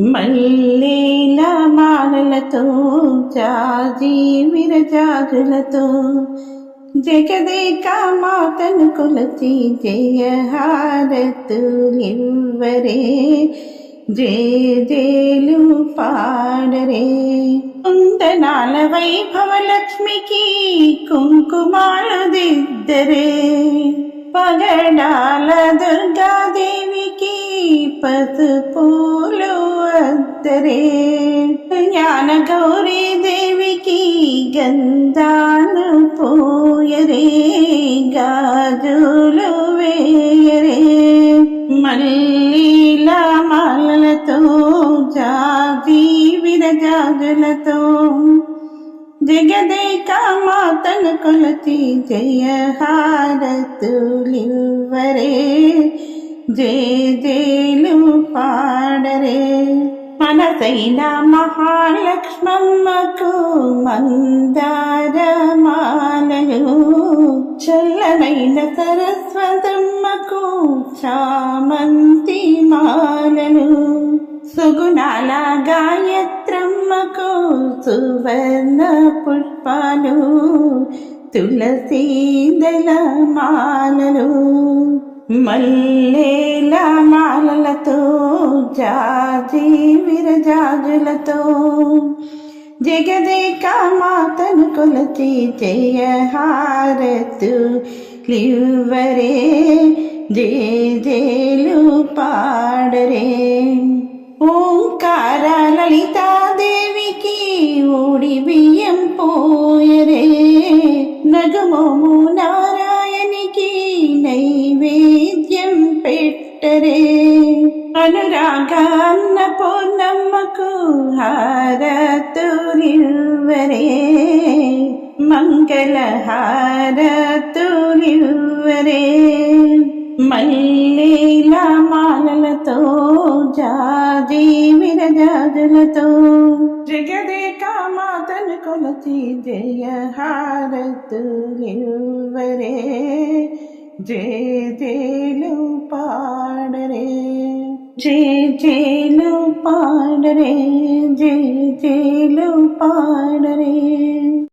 మల్లీల మాలలతో జాజి విరజాజులతో జగదేక మాతను కొలచి జయ జయహారతులివ్వరే జేజేలు పాడరే. కుందనాల వైభవ లక్ష్మికి కుంకుమాలు దిద్దరే పగడాల దుర్గాదేవికి పసుపూలు అద్దరే జ్ఞాన గౌరీ దేవికి గంధాలు పోయరే గాజులు వేయరే మల్లీల మాలలతో జాతి విరజాజులతో జగదేక మాతను కొలచి జయహారతులివ్వరే జేజేలు పాడరే. మనసైన మహాలక్ష్మమ్మకు మందారమాలలు. చల్లనైన సరస్వతమ్మకు చామంతి మాలలు సుగుణాల గాయత్రమ్మకు సువర్ణ పుష్పాలు. తులసీదల మాలలు మల్లేల మాలలతో జాజి విరజాజులతో. జగదేక మాతను కొలచి జయహారతు లివ్వరే జేజేలు పాడరే. ఓంకార లలితాదేవికి ఊడి బియ్యం పోయరే. నగమోము పెట్టరే. అనురాగాన్న పూర్ణమ్మకు హారతులివ్వరే. మంగళ హారతులివ్వరే మల్లీల మాలలతో జాజి విరజాజులతో జగదేక మాతను కొలచి జయ హారతులివ్వరే జయ పాడరే జేలు పాడరే జేలు పాడరే